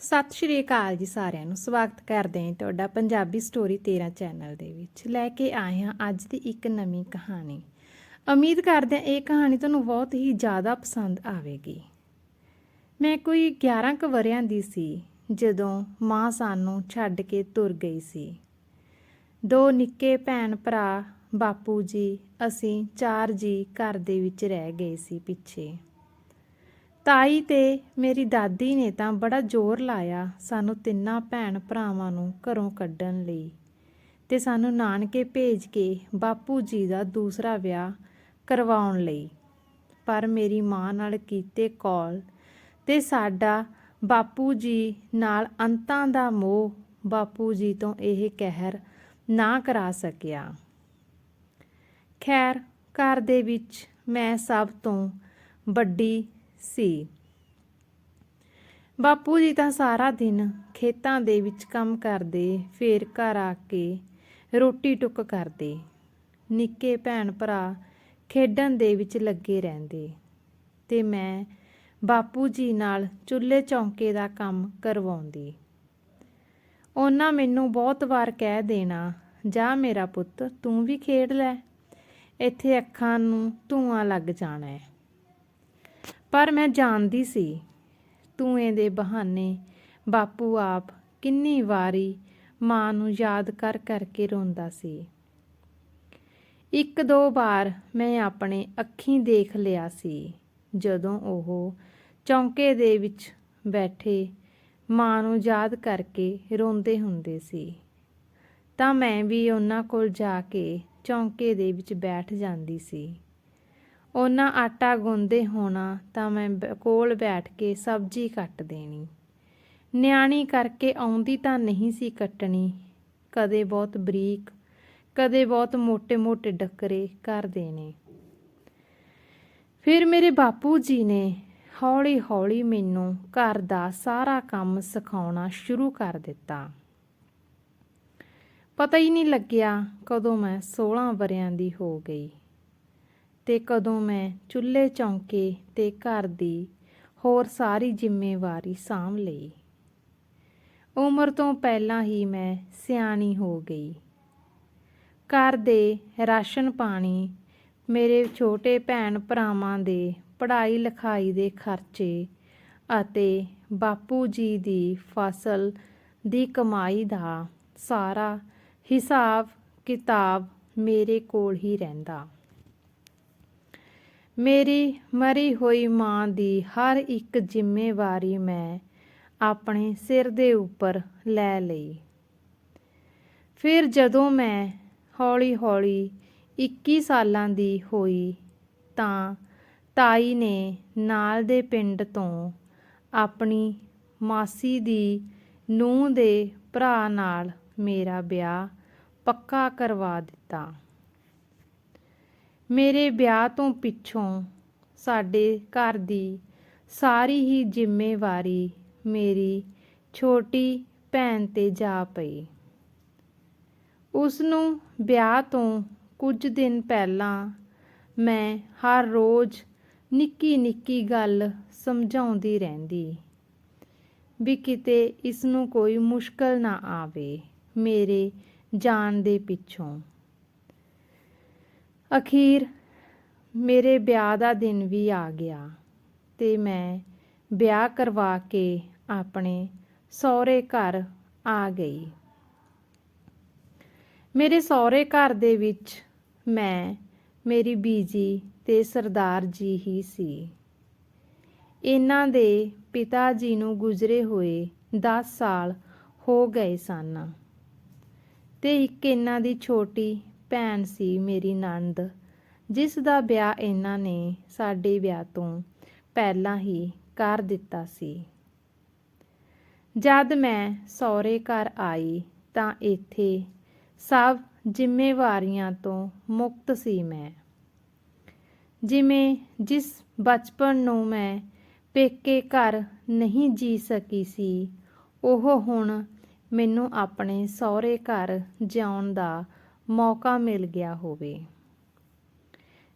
ਸਤਿ ਸ਼੍ਰੀ ਅਕਾਲ ਜੀ ਸਾਰਿਆਂ ਨੂੰ। ਸਵਾਗਤ ਕਰਦੇ ਹਾਂ ਤੁਹਾਡਾ ਪੰਜਾਬੀ ਸਟੋਰੀ 13 ਚੈਨਲ ਦੇ ਵਿੱਚ। ਲੈ ਕੇ ਆਏ ਹਾਂ ਅੱਜ ਦੀ ਇੱਕ ਨਵੀਂ ਕਹਾਣੀ। ਉਮੀਦ ਕਰਦੇ ਹਾਂ ਇਹ ਕਹਾਣੀ ਤੁਹਾਨੂੰ ਬਹੁਤ ਹੀ ਜ਼ਿਆਦਾ ਪਸੰਦ ਆਵੇਗੀ। ਮੈਂ ਕੋਈ 11 ਕੁ ਵਰਿਆਂ ਦੀ ਸੀ, ਜਦੋਂ ਮਾਂ ਸਾਨੂੰ ਛੱਡ ਕੇ ਤੁਰ ਗਈ ਸੀ। ਦੋ ਨਿੱਕੇ ਭੈਣ ਭਰਾ, ਬਾਪੂ ਜੀ, ਅਸੀਂ ਚਾਰ ਜੀ ਘਰ ਦੇ ਵਿੱਚ ਰਹਿ ਗਏ ਸੀ ਪਿੱਛੇ। ਤਾਈ ਤੇ ਮੇਰੀ ਦਾਦੀ ਨੇ ਤਾਂ ਬੜਾ ਜ਼ੋਰ ਲਾਇਆ ਸਾਨੂੰ ਤਿੰਨਾਂ ਭੈਣ ਭਰਾਵਾਂ ਨੂੰ ਘਰੋਂ ਕੱਢਣ ਲਈ ਤੇ ਸਾਨੂੰ ਨਾਨਕੇ ਭੇਜ ਕੇ ਬਾਪੂ ਜੀ ਦਾ ਦੂਸਰਾ ਵਿਆਹ ਕਰਵਾਉਣ ਲਈ। ਪਰ ਮੇਰੀ ਮਾਂ ਨਾਲ ਕੀਤੇ ਕਾਲ ਤੇ ਸਾਡਾ ਬਾਪੂ ਜੀ ਨਾਲ ਅੰਤਾਂ ਦਾ ਮੋਹ ਬਾਪੂ ਜੀ ਤੋਂ ਇਹ ਕਹਿਰ ਨਾ ਕਰਾ ਸਕਿਆ। ਖੈਰ, ਘਰ ਦੇ ਵਿੱਚ ਮੈਂ ਸਭ ਤੋਂ ਵੱਡੀ ਸੀ। ਬਾਪੂ ਜੀ ਤਾਂ ਸਾਰਾ ਦਿਨ ਖੇਤਾਂ ਦੇ ਵਿੱਚ ਕੰਮ ਕਰਦੇ, ਫੇਰ ਘਰ ਆ ਕੇ ਰੋਟੀ ਟੁੱਕ ਕਰਦੇ। ਨਿੱਕੇ ਭੈਣ ਭਰਾ ਖੇਡਣ ਦੇ ਵਿੱਚ ਲੱਗੇ ਰਹਿੰਦੇ। ਤੇ ਮੈਂ ਬਾਪੂ ਜੀ ਨਾਲ ਚੁੱਲ੍ਹੇ ਚੌਂਕੇ ਦਾ ਕੰਮ ਕਰਵਾਉਂਦੀ। ਉਹਨਾਂ ਮੈਨੂੰ ਬਹੁਤ ਵਾਰ ਕਹਿ ਦੇਣਾ, ਜਾ ਮੇਰਾ ਪੁੱਤ, ਤੂੰ ਵੀ ਖੇਡ ਲੈ। ਇੱਥੇ ਅੱਖਾਂ ਨੂੰ ਧੂਆਂ ਲੱਗ ਜਾਣਾ ਹੈ। ਪਰ ਮੈਂ ਜਾਣਦੀ ਸੀ ਧੂਏ ਦੇ ਬਹਾਨੇ ਬਾਪੂ ਆਪ ਕਿੰਨੀ ਵਾਰੀ ਮਾਂ ਨੂੰ ਯਾਦ ਕਰ ਕਰਕੇ ਰੋਂਦਾ ਸੀ। ਇੱਕ ਦੋ ਵਾਰ ਮੈਂ ਆਪਣੇ ਅੱਖੀਂ ਦੇਖ ਲਿਆ ਸੀ, ਜਦੋਂ ਉਹ ਚੌਂਕੇ ਦੇ ਵਿੱਚ ਬੈਠੇ ਮਾਂ ਨੂੰ ਯਾਦ ਕਰਕੇ ਰੋਂਦੇ ਹੁੰਦੇ ਸੀ। ਤਾਂ ਮੈਂ ਵੀ ਉਹਨਾਂ ਕੋਲ ਜਾ ਕੇ ਚੌਂਕੇ ਦੇ ਵਿੱਚ ਬੈਠ ਜਾਂਦੀ ਸੀ। ਉਹਨਾਂ ਆਟਾ ਗੁੰਦੇ ਹੋਣਾ ਤਾਂ ਮੈਂ ਕੋਲ ਬੈਠ ਕੇ ਸਬਜ਼ੀ ਕੱਟ ਦੇਣੀ। ਨਿਆਣੀ ਕਰਕੇ ਆਉਂਦੀ ਤਾਂ ਨਹੀਂ ਸੀ ਕੱਟਣੀ। ਕਦੇ ਬਹੁਤ ਬਰੀਕ, ਕਦੇ ਬਹੁਤ ਮੋٹے-ਮੋٹے ਡੱਕਰੇ ਕਰ ਦੇਣੇ। ਫਿਰ ਮੇਰੇ ਬਾਪੂ ਜੀ ਨੇ ਹੌਲੀ-ਹੌਲੀ ਮੈਨੂੰ ਘਰ ਦਾ ਸਾਰਾ ਕੰਮ ਸਿਖਾਉਣਾ ਸ਼ੁਰੂ ਕਰ ਦਿੱਤਾ। ਪਤਾ ਹੀ ਨਹੀਂ ਲੱਗਿਆ ਕਦੋਂ ਮੈਂ 16 ਵਰਿਆਂ ਦੀ ਹੋ ਗਈ। ਤੇ ਕਦੋਂ ਮੈਂ ਚੁੱਲ੍ਹੇ ਚੌਂਕੇ ਤੇ ਘਰ ਦੀ ਹੋਰ ਸਾਰੀ ਜ਼ਿੰਮੇਵਾਰੀ ਸਾਂਭ ਲਈ। ਉਮਰ ਤੋਂ ਪਹਿਲਾਂ ਹੀ ਮੈਂ ਸਿਆਣੀ ਹੋ ਗਈ। ਘਰ ਦੇ ਰਾਸ਼ਨ ਪਾਣੀ, ਮੇਰੇ ਛੋਟੇ ਭੈਣ ਭਰਾਵਾਂ ਦੇ ਪੜ੍ਹਾਈ ਲਿਖਾਈ ਦੇ ਖਰਚੇ ਅਤੇ ਬਾਪੂ ਜੀ ਦੀ ਫਸਲ ਦੀ ਕਮਾਈ ਦਾ ਸਾਰਾ ਹਿਸਾਬ ਕਿਤਾਬ ਮੇਰੇ ਕੋਲ ਹੀ ਰਹਿੰਦਾ। ਮੇਰੀ ਮਰੀ ਹੋਈ ਮਾਂ ਦੀ ਹਰ ਇੱਕ ਜ਼ਿੰਮੇਵਾਰੀ ਮੈਂ ਆਪਣੇ ਸਿਰ ਦੇ ਉੱਪਰ ਲੈ ਲਈ। ਫਿਰ ਜਦੋਂ ਮੈਂ ਹੌਲੀ-ਹੌਲੀ 21 ਸਾਲਾਂ ਦੀ ਹੋਈ ਤਾਂ ਤਾਈ ਨੇ ਨਾਲ ਦੇ ਪਿੰਡ ਤੋਂ ਆਪਣੀ ਮਾਸੀ ਦੀ ਨੂੰਹ ਦੇ ਭਰਾ ਨਾਲ ਮੇਰਾ ਵਿਆਹ ਪੱਕਾ ਕਰਵਾ ਦਿੱਤਾ। ਮੇਰੇ ਵਿਆਹ ਤੋਂ ਪਿੱਛੋਂ ਸਾਡੇ ਘਰ ਦੀ ਸਾਰੀ ਹੀ ਜ਼ਿੰਮੇਵਾਰੀ ਮੇਰੀ ਛੋਟੀ ਭੈਣ ਤੇ ਜਾ ਪਈ। ਉਸ ਨੂੰ ਵਿਆਹ ਤੋਂ ਕੁਝ ਦਿਨ ਪਹਿਲਾਂ ਮੈਂ ਹਰ ਰੋਜ਼ ਨਿੱਕੀ ਨਿੱਕੀ ਗੱਲ ਸਮਝਾਉਂਦੀ ਰਹਿੰਦੀ ਵੀ ਕਿਤੇ ਇਸ ਨੂੰ ਕੋਈ ਮੁਸ਼ਕਲ ਨਾ ਆਵੇ ਮੇਰੇ ਜਾਣ ਦੇ ਪਿੱਛੋਂ। ਅਖੀਰ ਮੇਰੇ ਵਿਆਹ ਦਾ ਦਿਨ ਵੀ ਆ ਗਿਆ ਤੇ ਮੈਂ ਵਿਆਹ ਕਰਵਾ ਕੇ ਆਪਣੇ ਸਹੁਰੇ ਘਰ ਆ ਗਈ। ਮੇਰੇ ਸਹੁਰੇ ਘਰ ਦੇ ਵਿੱਚ ਮੈਂ, ਮੇਰੀ ਬੀਜੀ ਤੇ ਸਰਦਾਰ ਜੀ ਹੀ ਸੀ। ਇਹਨਾਂ ਦੇ ਪਿਤਾ ਜੀ ਨੂੰ ਗੁਜ਼ਰੇ ਹੋਏ 10 ਸਾਲ ਹੋ ਗਏ ਸਨ ਤੇ ਇੱਕ ਇਹਨਾਂ ਦੀ ਛੋਟੀ ਭੈਣ ਸੀ ਮੇਰੀ ਨੰਦ, ਜਿਸ ਦਾ ਵਿਆਹ ਇਹਨਾਂ ਨੇ ਸਾਡੇ ਵਿਆਹ ਤੋਂ ਪਹਿਲਾਂ ਹੀ ਕਰ ਦਿੱਤਾ ਸੀ। ਜਦ ਮੈਂ ਸਹੁਰੇ ਘਰ ਆਈ ਤਾਂ ਇੱਥੇ ਸਭ ਜ਼ਿੰਮੇਵਾਰੀਆਂ ਤੋਂ ਮੁਕਤ ਸੀ ਮੈਂ। ਜਿਵੇਂ ਜਿਸ ਬਚਪਨ ਨੂੰ ਮੈਂ ਪੇਕੇ ਘਰ ਨਹੀਂ ਜੀ ਸਕੀ ਸੀ, ਉਹ ਹੁਣ ਮੈਨੂੰ ਆਪਣੇ ਸਹੁਰੇ ਘਰ ਜਿਉਣ ਦਾ ਮੌਕਾ ਮਿਲ ਗਿਆ ਹੋਵੇ।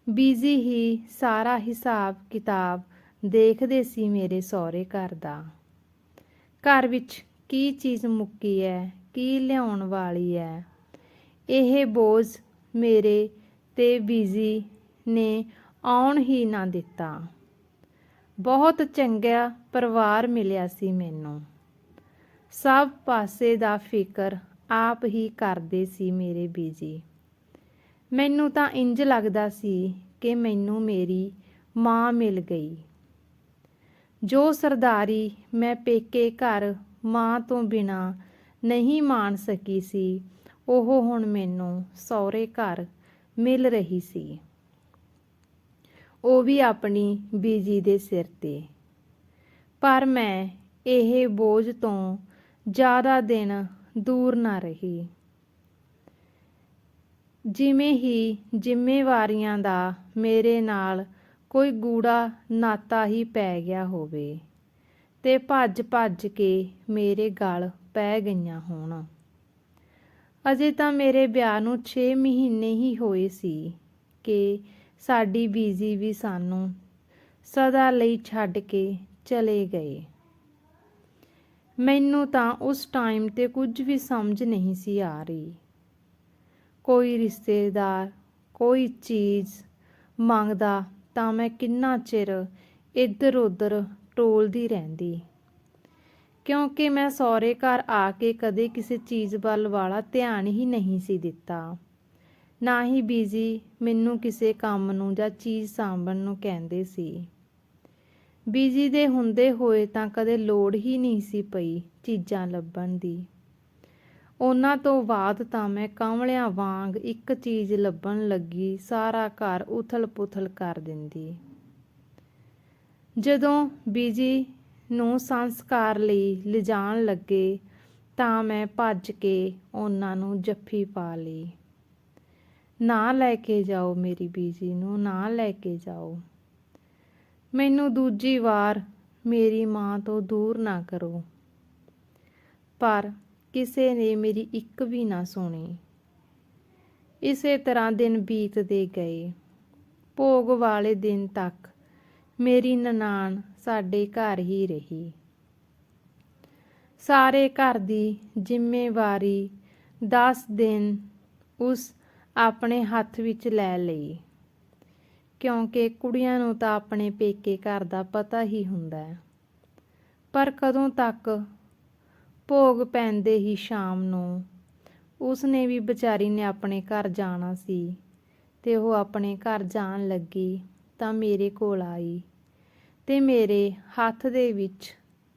ਬੀਜ਼ੀ ਹੀ ਸਾਰਾ ਹਿਸਾਬ ਕਿਤਾਬ ਦੇਖਦੇ ਸੀ ਮੇਰੇ ਸਹੁਰੇ ਘਰ ਦਾ। ਘਰ ਵਿੱਚ ਕੀ ਚੀਜ਼ ਮੁੱਕੀ ਹੈ ਕੀ ਲਿਆਉਣ ਵਾਲੀ ਹੈ ਇਹ ਬੋਝ ਮੇਰੇ ਤੇ ਬੀਜੀ ਨੇ ਆਉਣ ਹੀ ਨਾ ਦਿੱਤਾ। ਬਹੁਤ ਚੰਗਾ ਪਰਿਵਾਰ ਮਿਲਿਆ ਸੀ ਮੈਨੂੰ। ਸਭ ਪਾਸੇ ਦਾ ਫਿਕਰ ਆਪ ਹੀ ਕਰਦੇ ਸੀ ਮੇਰੇ ਬੀਜੀ। ਮੈਨੂੰ ਤਾਂ ਇੰਜ ਲੱਗਦਾ ਸੀ ਕਿ ਮੈਨੂੰ ਮੇਰੀ ਮਾਂ ਮਿਲ ਗਈ। ਜੋ ਸਰਦਾਰੀ ਮੈਂ ਪੇਕੇ ਘਰ ਮਾਂ ਤੋਂ ਬਿਨਾ ਨਹੀਂ ਮਾਣ ਸਕੀ ਸੀ, ਉਹ ਹੁਣ ਮੈਨੂੰ ਸਹੁਰੇ ਘਰ ਮਿਲ ਰਹੀ ਸੀ। ਉਹ ਵੀ ਆਪਣੀ ਬੀਜੀ ਦੇ ਸਿਰ ਤੇ। ਪਰ ਮੈਂ ਇਹ ਬੋਝ ਤੋਂ ਜ਼ਿਆਦਾ ਦਿਨ ਦੂਰ ਨਾ ਰਹੀ। ਜਿਵੇਂ ਹੀ ਜ਼ਿੰਮੇਵਾਰੀਆਂ ਦਾ ਮੇਰੇ ਨਾਲ ਕੋਈ ਗੂੜਾ ਨਾਤਾ ਹੀ ਪੈ ਗਿਆ ਹੋਵੇ ਤੇ ਭੱਜ ਭੱਜ ਕੇ ਮੇਰੇ ਗਲ ਪੈ ਗਈਆਂ ਹੋਣ। ਅਜੇ ਤਾਂ ਮੇਰੇ ਵਿਆਹ ਨੂੰ 6 ਮਹੀਨੇ ਹੀ ਹੋਏ ਸੀ ਕਿ ਸਾਡੀ ਬੀਜੀ ਵੀ ਸਾਨੂੰ ਸਦਾ ਲਈ ਛੱਡ ਕੇ ਚਲੇ ਗਏ। ਮੈਨੂੰ ਤਾਂ ਉਸ ਟਾਈਮ ਤੇ ਕੁਝ ਵੀ ਸਮਝ ਨਹੀਂ ਸੀ ਆ ਰਹੀ। ਕੋਈ ਰਿਸ਼ਤੇਦਾਰ, ਕੋਈ ਚੀਜ਼ ਮੰਗਦਾ ਤਾਂ ਮੈਂ ਕਿੰਨਾ ਚਿਰ ਇੱਧਰ ਉੱਧਰ ਟੋਲਦੀ ਰਹਿੰਦੀ। ਕਿਉਂਕਿ ਮੈਂ ਸਹੁਰੇ ਘਰ ਆ ਕੇ ਕਦੇ ਕਿਸੇ ਚੀਜ਼ ਵੱਲ ਵਾਲਾ ਧਿਆਨ ਹੀ ਨਹੀਂ ਸੀ ਦਿੱਤਾ। ਨਾ ਹੀ ਬੀਜੀ ਮੈਨੂੰ ਕਿਸੇ ਕੰਮ ਨੂੰ ਜਾਂ ਚੀਜ਼ ਸਾਂਭਣ ਨੂੰ ਕਹਿੰਦੇ ਸੀ। ਬੀਜੀ ਦੇ ਹੁੰਦੇ ਹੋਏ ਤਾਂ ਕਦੇ ਲੋੜ ਹੀ ਨਹੀਂ ਸੀ ਪਈ ਚੀਜ਼ਾਂ ਲੱਭਣ ਦੀ। ਉਹਨਾਂ ਤੋਂ ਬਾਅਦ ਤਾਂ ਮੈਂ ਕਾਂਵਲਿਆਂ ਵਾਂਗ ਇੱਕ ਚੀਜ਼ ਲੱਭਣ ਲੱਗੀ, ਸਾਰਾ ਘਰ ਉਥਲ-ਪੁਥਲ ਕਰ ਦਿੰਦੀ। ਜਦੋਂ ਬੀਜੀ ਨੂੰ ਸੰਸਕਾਰ ਲਈ ਲਿਜਾਣ ਲੱਗੇ ਤਾਂ ਮੈਂ ਭੱਜ ਕੇ ਉਹਨਾਂ ਨੂੰ ਜੱਫੀ ਪਾ ਲਈ। ਨਾ ਲੈ ਕੇ ਜਾਓ ਮੇਰੀ ਬੀਜੀ ਨੂੰ, ਨਾ ਲੈ ਕੇ ਜਾਓ। ਮੈਨੂੰ ਦੂਜੀ ਵਾਰ ਮੇਰੀ ਮਾਂ ਤੋਂ ਦੂਰ ਨਾ ਕਰੋ। ਪਰ ਕਿਸੇ ਨੇ ਮੇਰੀ ਇੱਕ ਵੀ ਨਾ ਸੁਣੀ। ਇਸੇ ਤਰ੍ਹਾਂ ਦਿਨ ਬੀਤਦੇ ਗਏ। ਭੋਗ ਵਾਲੇ ਦਿਨ ਤੱਕ ਮੇਰੀ ਨਨਾਣ ਸਾਡੇ ਘਰ ਹੀ ਰਹੀ। ਸਾਰੇ ਘਰ ਦੀ ਜ਼ਿੰਮੇਵਾਰੀ 10 ਦਿਨ ਉਸ ਆਪਣੇ ਹੱਥ ਵਿੱਚ ਲੈ ਲਈ। ਕਿਉਂਕਿ ਕੁੜੀਆਂ ਨੂੰ ਤਾਂ ਆਪਣੇ ਪੇਕੇ ਘਰ ਦਾ ਪਤਾ ਹੀ ਹੁੰਦਾ ਹੈ। ਪਰ ਕਦੋਂ ਤੱਕ ਭੋਗ ਪੈਂਦੇ ਹੀ ਸ਼ਾਮ ਨੂੰ ਉਸਨੇ ਵੀ ਵਿਚਾਰੀ ਨੇ ਆਪਣੇ ਘਰ ਜਾਣਾ ਸੀ ਤੇ ਉਹ ਆਪਣੇ ਘਰ ਜਾਣ ਲੱਗੀ ਤਾਂ ਮੇਰੇ ਕੋਲ ਆਈ ਤੇ ਮੇਰੇ ਹੱਥ ਦੇ ਵਿੱਚ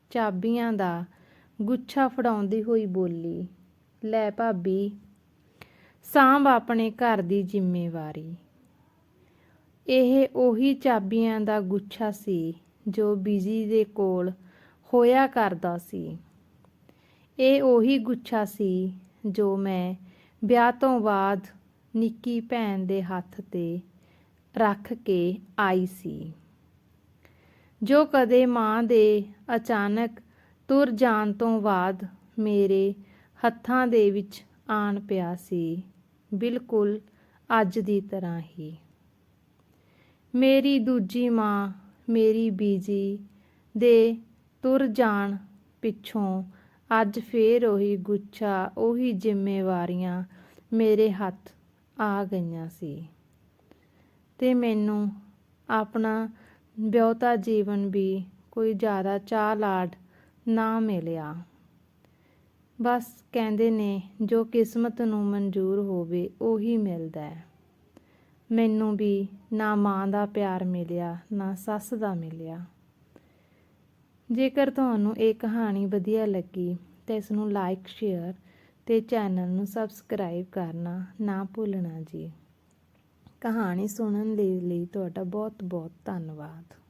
ਚਾਬੀਆਂ ਦਾ ਗੁੱਛਾ ਫੜਾਉਂਦੀ ਹੋਈ ਬੋਲੀ, ਲੈ ਭਾਬੀ, ਸਾਂਭ ਆਪਣੇ ਘਰ ਦੀ ਜ਼ਿੰਮੇਵਾਰੀ। ਇਹ ਉਹੀ ਚਾਬੀਆਂ ਦਾ ਗੁੱਛਾ ਸੀ ਜੋ ਬੀਜੀ ਦੇ ਕੋਲ ਹੋਇਆ ਕਰਦਾ ਸੀ। ਇਹ ਉਹੀ ਗੁੱਛਾ ਸੀ ਜੋ ਮੈਂ ਵਿਆਹ ਤੋਂ ਬਾਅਦ ਨਿੱਕੀ ਭੈਣ ਦੇ ਹੱਥ ਤੇ ਰੱਖ ਕੇ ਆਈ ਸੀ। ਜੋ ਕਦੇ ਮਾਂ ਦੇ ਅਚਾਨਕ ਤੁਰ ਜਾਣ ਤੋਂ ਬਾਅਦ ਮੇਰੇ ਹੱਥਾਂ ਦੇ ਵਿੱਚ ਆਣ ਪਿਆ ਸੀ, ਬਿਲਕੁਲ ਅੱਜ ਦੀ ਤਰ੍ਹਾਂ ਹੀ। ਮੇਰੀ ਦੂਜੀ ਮਾਂ, ਮੇਰੀ ਬੀਜੀ ਦੇ ਤੁਰ ਜਾਣ ਪਿੱਛੋਂ ਅੱਜ ਫੇਰ ਉਹੀ ਗੁੱਛਾ, ਉਹੀ ਜ਼ਿੰਮੇਵਾਰੀਆਂ ਮੇਰੇ ਹੱਥ ਆ ਗਈਆਂ ਸੀ। ਤੇ ਮੈਨੂੰ ਆਪਣਾ ਵਿਆਹਤਾ ਜੀਵਨ ਵੀ ਕੋਈ ਜ਼ਿਆਦਾ ਚਾਹ ਲਾਡ ਨਾ ਮਿਲਿਆ। ਬਸ ਕਹਿੰਦੇ ਨੇ, ਜੋ ਕਿਸਮਤ ਨੂੰ ਮਨਜ਼ੂਰ ਹੋਵੇ ਉਹੀ ਮਿਲਦਾ ਹੈ। ਮੈਨੂੰ ਵੀ ਨਾ ਮਾਂ ਦਾ ਪਿਆਰ ਮਿਲਿਆ, ਨਾ ਸੱਸ ਦਾ ਮਿਲਿਆ। ਜੇਕਰ ਤੁਹਾਨੂੰ ਇਹ ਕਹਾਣੀ ਵਧੀਆ ਲੱਗੀ ਤਾਂ ਇਸ ਨੂੰ ਲਾਈਕ ਸ਼ੇਅਰ ਤੇ ਚੈਨਲ ਨੂੰ ਸਬਸਕ੍ਰਾਈਬ ਕਰਨਾ ਨਾ ਭੁੱਲਣਾ ਜੀ। ਕਹਾਣੀ ਸੁਣਨ ਦੇ ਲਈ ਤੁਹਾਡਾ ਬਹੁਤ ਬਹੁਤ ਧੰਨਵਾਦ।